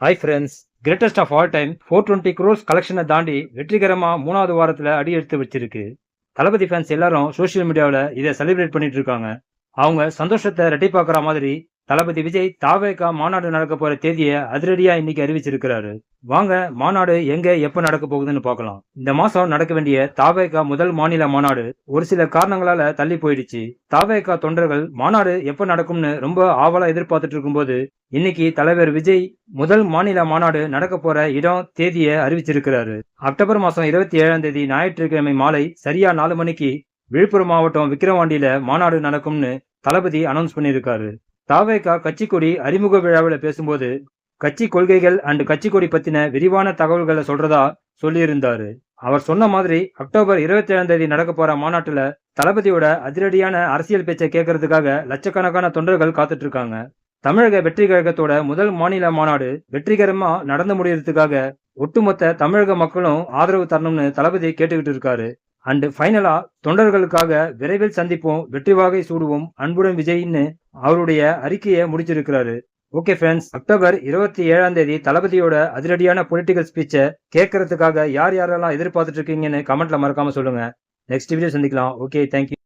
Hi friends greatest of all time four twenty crores கலெக்ஷனை தாண்டி வெற்றிகரமாக மூணாவது வாரத்தில் அடி எடுத்து வச்சிருக்கு. தளபதி ஃபேன்ஸ் எல்லாரும் சோஷியல் மீடியாவில் இதை செலிப்ரேட் பண்ணிட்டு இருக்காங்க. அவங்க சந்தோஷத்தை ரெட்டி பார்க்குற மாதிரி தளபதி விஜய் தாவேகா மாநாடு நடக்க போற தேதியை அதிரடியா இன்னைக்கு அறிவிச்சிருக்கிறாரு. வாங்க மாநாடு எங்க எப்ப நடக்க போகுதுன்னு பார்க்கலாம். இந்த மாசம் நடக்க வேண்டிய தாவேகா முதல் மாநில மாநாடு ஒரு சில காரணங்களால தள்ளி போயிடுச்சு. தாவேகா தொண்டர்கள் மாநாடு எப்ப நடக்கும்னு ரொம்ப ஆவலா எதிர்பார்த்துட்டு இருக்கும்போது இன்னைக்கு தலைவர் விஜய் முதல் மாநில மாநாடு நடக்க போற இடம் தேதியை அறிவிச்சிருக்கிறாரு. அக்டோபர் மாசம் இருபத்தி ஏழாம் தேதி ஞாயிற்றுக்கிழமை மாலை சரியா நாலு மணிக்கு விழுப்புரம் மாவட்டம் விக்கிரவாண்டியில மாநாடு நடக்கும்னு தளபதி அனௌன்ஸ் பண்ணியிருக்காரு. தாவேகா கட்சி கொடி அறிமுக விழாவில் பேசும்போது கட்சி கொள்கைகள் அண்ட் கட்சி கொடி பத்தின விரிவான தகவல்களை சொல்றதா சொல்லியிருந்தாரு. அவர் சொன்ன மாதிரி அக்டோபர் இருபத்தி ஏழாம் தேதி நடக்க போற மாநாட்டுல தளபதியோட அதிரடியான அரசியல் பேச்சை கேட்கறதுக்காக லட்சக்கணக்கான தொண்டர்கள் காத்துட்டு இருக்காங்க தமிழக வெற்றி கழகத்தோட முதல் மாநில மாநாடு வெற்றிகரமா நடந்து முடியறதுக்காக ஒட்டுமொத்த தமிழக மக்களும் ஆதரவு தரணும்னு தளபதி கேட்டுக்கிட்டு இருக்காரு. அண்டு ஃபைனலா தொண்டர்களுக்காக விரைவில் சந்திப்போம் வெற்றி வாகை சூடுவோம் அன்புடன் விஜய்னு அவருடைய அறிக்கையை முடிச்சிருக்கிறாரு. ஓகே ஃப்ரெண்ட்ஸ் அக்டோபர் இருபத்தி ஏழாம் தேதி தளபதியோட அதிரடியான பொலிட்டிக்கல் ஸ்பீச்சை கேட்கறதுக்காக யார் யாரெல்லாம் எதிர்பார்த்துட்டு இருக்கீங்கன்னு கமெண்ட்ல மறக்காம சொல்லுங்க. நெக்ஸ்ட் வீடியோ சந்திக்கலாம். Okay thank you